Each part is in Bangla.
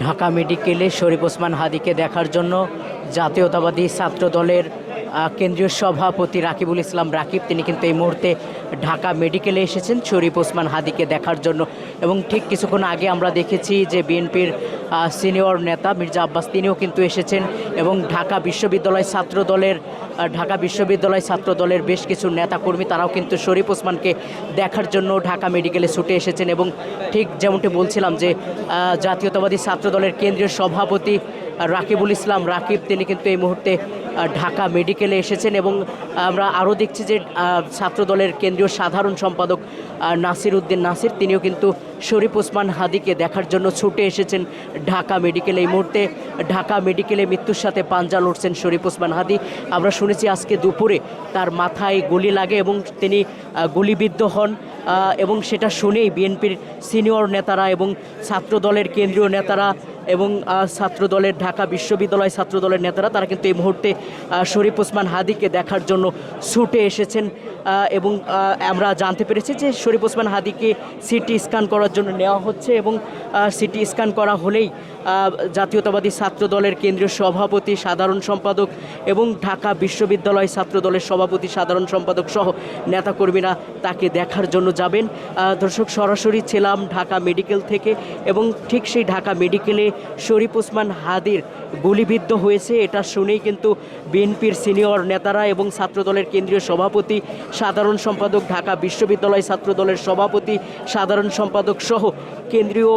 ঢাকা মেডিকেলে শরীফ ওসমান হাদিকে দেখার জন্য জাতীয়তাবাদী ছাত্র দলের কেন্দ্রীয় সভাপতি রাকিবুল ইসলাম রাকিব, তিনি কিন্তু এই মুহূর্তে ঢাকা মেডিকেলে এসেছেন শরীফ ওসমান হাদিকে দেখার জন্য। এবং ঠিক কিছুক্ষণ আগে আমরা দেখেছি যে বিএনপির সিনিয়র নেতা মির্জা আব্বাস, তিনিও কিন্তু এসেছেন। এবং ঢাকা বিশ্ববিদ্যালয় ছাত্র দলের ঢাকা বিশ্ববিদ্যালয় ছাত্র দলের বেশ কিছু নেতাকর্মী তারাও কিন্তু শরীফ ওসমানকে দেখার জন্য ঢাকা মেডিকেলে ছুটে এসেছেন। এবং ঠিক যেমনটি বলছিলাম যে জাতীয়তাবাদী ছাত্র দলের কেন্দ্রীয় সভাপতি রাকিবুল ইসলাম রাকিব, তিনি কিন্তু এই মুহূর্তে ঢাকা মেডিকেলে এসেছেন এবং আমরা আরও দেখছি যে আহ, ছাত্র দলের কেন্দ্রীয় সাধারণ সম্পাদক নাসির উদ্দিন নাসির তিনিও কিন্তু শরীফ ওসমান হাদিকে দেখার জন্য ছুটে এসেছেন ঢাকা মেডিকেলে। এই মুহূর্তে ঢাকা মেডিকেলে মৃত্যুর সাথে পাঞ্জা লড়ছেন শরীফ ওসমান হাদি। আমরা শুনেছি আজকে দুপুরে তার মাথায় গুলি লাগে এবং তিনি গুলিবিদ্ধ হন এবং সেটা শুনেই বিএনপির সিনিয়র নেতারা এবং ছাত্র দলের কেন্দ্রীয় নেতারা এবং ছাত্র দলের ঢাকা বিশ্ববিদ্যালয় ছাত্র দলের নেতারা, তারা কিন্তু এই মুহূর্তে শরীফ ওসমান হাদিকে দেখার জন্য ছুটে এসেছেন এবং আমরা জানতে পেরেছি যে শরীফ ওসমান হাদিকে সিটি স্ক্যান করার জন্য নেওয়া হচ্ছে এবং সিটি স্ক্যান করা হলেই জাতীয়তাবাদী ছাত্র দলের কেন্দ্রীয় সভাপতি, সাধারণ সম্পাদক এবং ঢাকা বিশ্ববিদ্যালয় ছাত্র দলের সভাপতি, সাধারণ সম্পাদক সহ নেতাকর্মীরা তাকে দেখার জন্য যাবেন। দর্শক, সরাসরি ছিলাম ঢাকা মেডিকেল থেকে এবং ঠিক সেই ঢাকা মেডিকেলে শরীফ ওসমান হাদির গুলিবিদ্ধ হয়েছে, এটা শুনেই কিন্তু বিএনপির সিনিয়র নেতারা এবং ছাত্রদলের কেন্দ্রীয় সভাপতি, সাধারণ সম্পাদক, ঢাকা বিশ্ববিদ্যালয় ছাত্রদলের সভাপতি, সাধারণ সম্পাদক সহ কেন্দ্রীয়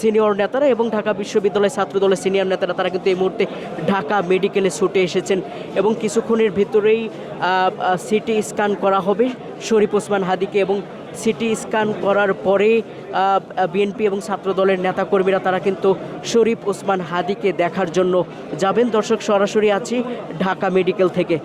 সিনিয়র নেতারা এবং ঢাকা বিশ্ববিদ্যালয় ছাত্রদলের সিনিয়র নেতারা, তারা কিন্তু এই মুহূর্তে ঢাকা মেডিকেলে ছুটে এসেছেন এবং কিছুক্ষণের ভিতরেই সিটি স্ক্যান করা হবে শরীফ ওসমান হাদিকে এবং সিটি স্ক্যান করার পরে বিএনপি এবং ছাত্র দলের নেতাকর্মীরা তারা কিন্তু শরীফ ওসমান হাদিকে দেখার জন্য যাবেন। দর্শক, সরাসরি আছি ঢাকা মেডিকেল থেকে।